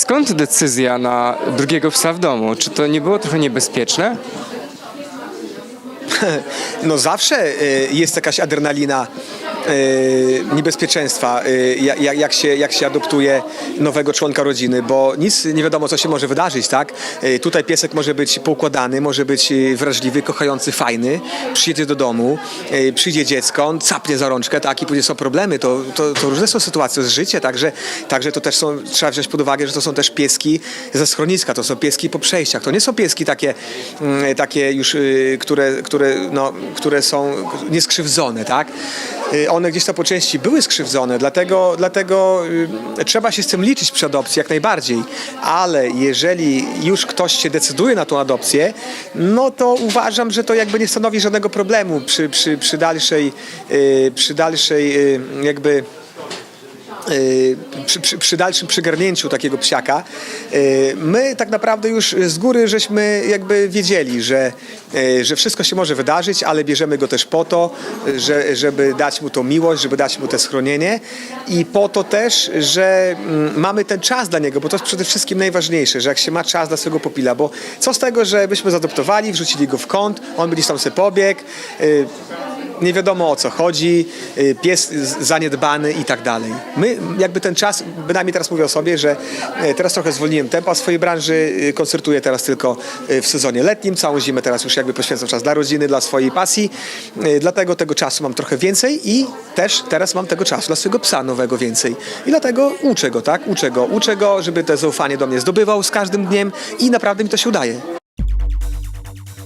skąd decyzja na drugiego psa w domu? Czy to nie było trochę niebezpieczne? No zawsze y, jest jakaś adrenalina niebezpieczeństwa, y, ja- ja- jak się, jak się adoptuje nowego członka rodziny, bo nic nie wiadomo, co się może wydarzyć, tak? Y, Tutaj piesek może być poukładany, może być y, wrażliwy, kochający, fajny, przyjedzie do domu, y, przyjdzie dziecko, on capnie za rączkę, tak? I później są problemy, to, to, to różne są sytuacje, jest życie, także, także to też są, trzeba wziąć pod uwagę, że to są też pieski ze schroniska, to są pieski po przejściach, to nie są pieski takie, mm, takie już, y, które, które, no, które są nieskrzywdzone, tak? One gdzieś tam po części były skrzywdzone, dlatego, dlatego y, trzeba się z tym liczyć przy adopcji jak najbardziej, ale jeżeli już ktoś się decyduje na tą adopcję, no to uważam, że to jakby nie stanowi żadnego problemu przy, przy, przy dalszej, y, przy dalszej y, jakby przy, przy, przy dalszym przygarnięciu takiego psiaka, y, my tak naprawdę już z góry żeśmy jakby wiedzieli, że, y, że wszystko się może wydarzyć, ale bierzemy go też po to, że, żeby dać mu tą miłość, żeby dać mu te schronienie i po to też, że mm, mamy ten czas dla niego, bo to jest przede wszystkim najważniejsze, że jak się ma czas dla swojego popila, bo co z tego, że byśmy zadoptowali, wrzucili go w kąt, on by tam sobie pobiegł, y, nie wiadomo o co chodzi, y, pies zaniedbany i tak dalej. My jakby ten czas, bynajmniej teraz mówię o sobie, że e, teraz trochę zwolniłem tempa w swojej branży, y, koncertuję teraz tylko y, w sezonie letnim, całą zimę teraz już jakby poświęcam czas dla rodziny, dla swojej pasji, y, dlatego tego czasu mam trochę więcej i też teraz mam tego czasu dla swojego psa nowego więcej. I dlatego uczę go, tak? Uczę go, uczę go, żeby to zaufanie do mnie zdobywał z każdym dniem i naprawdę mi to się udaje.